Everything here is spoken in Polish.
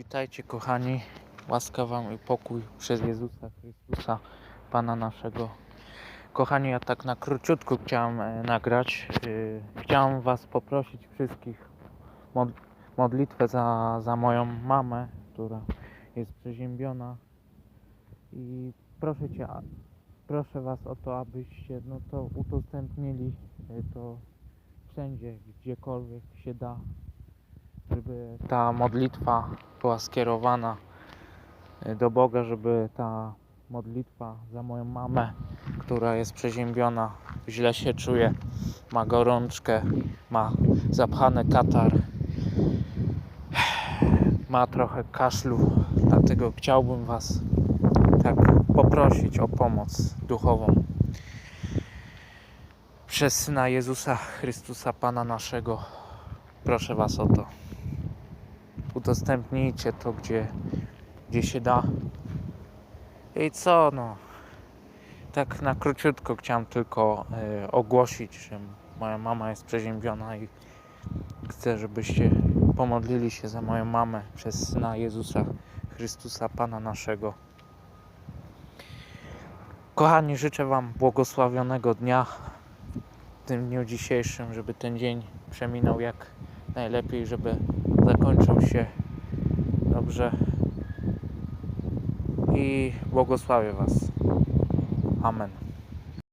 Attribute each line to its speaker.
Speaker 1: Witajcie kochani, łaska wam i pokój przez Jezusa Chrystusa, Pana naszego. Kochani, ja tak na króciutko chciałem e, nagrać. Yy, Chciałem was poprosić wszystkich mod modlitwę za, za moją mamę, która jest przeziębiona i proszę cię, proszę was o to, abyście no to udostępnili e, to wszędzie, gdziekolwiek się da, żeby ta modlitwa była skierowana e, do Boga, żeby ta modlitwa za moją mamę, która jest przeziębiona, źle się czuje, ma gorączkę, ma zapchany katar, ma trochę kaszlu, dlatego chciałbym Was tak poprosić o pomoc duchową. Przez Syna Jezusa Chrystusa, Pana naszego, proszę Was o to udostępnijcie to, gdzie, gdzie się da. I co, no. Tak na króciutko chciałem tylko e, ogłosić, że moja mama jest przeziębiona i chcę, żebyście pomodlili się za moją mamę przez Syna Jezusa Chrystusa, Pana naszego. Kochani, życzę Wam błogosławionego dnia w tym dniu dzisiejszym, żeby ten dzień przeminął jak najlepiej, żeby zakończył się dobrze i błogosławię Was. Amen.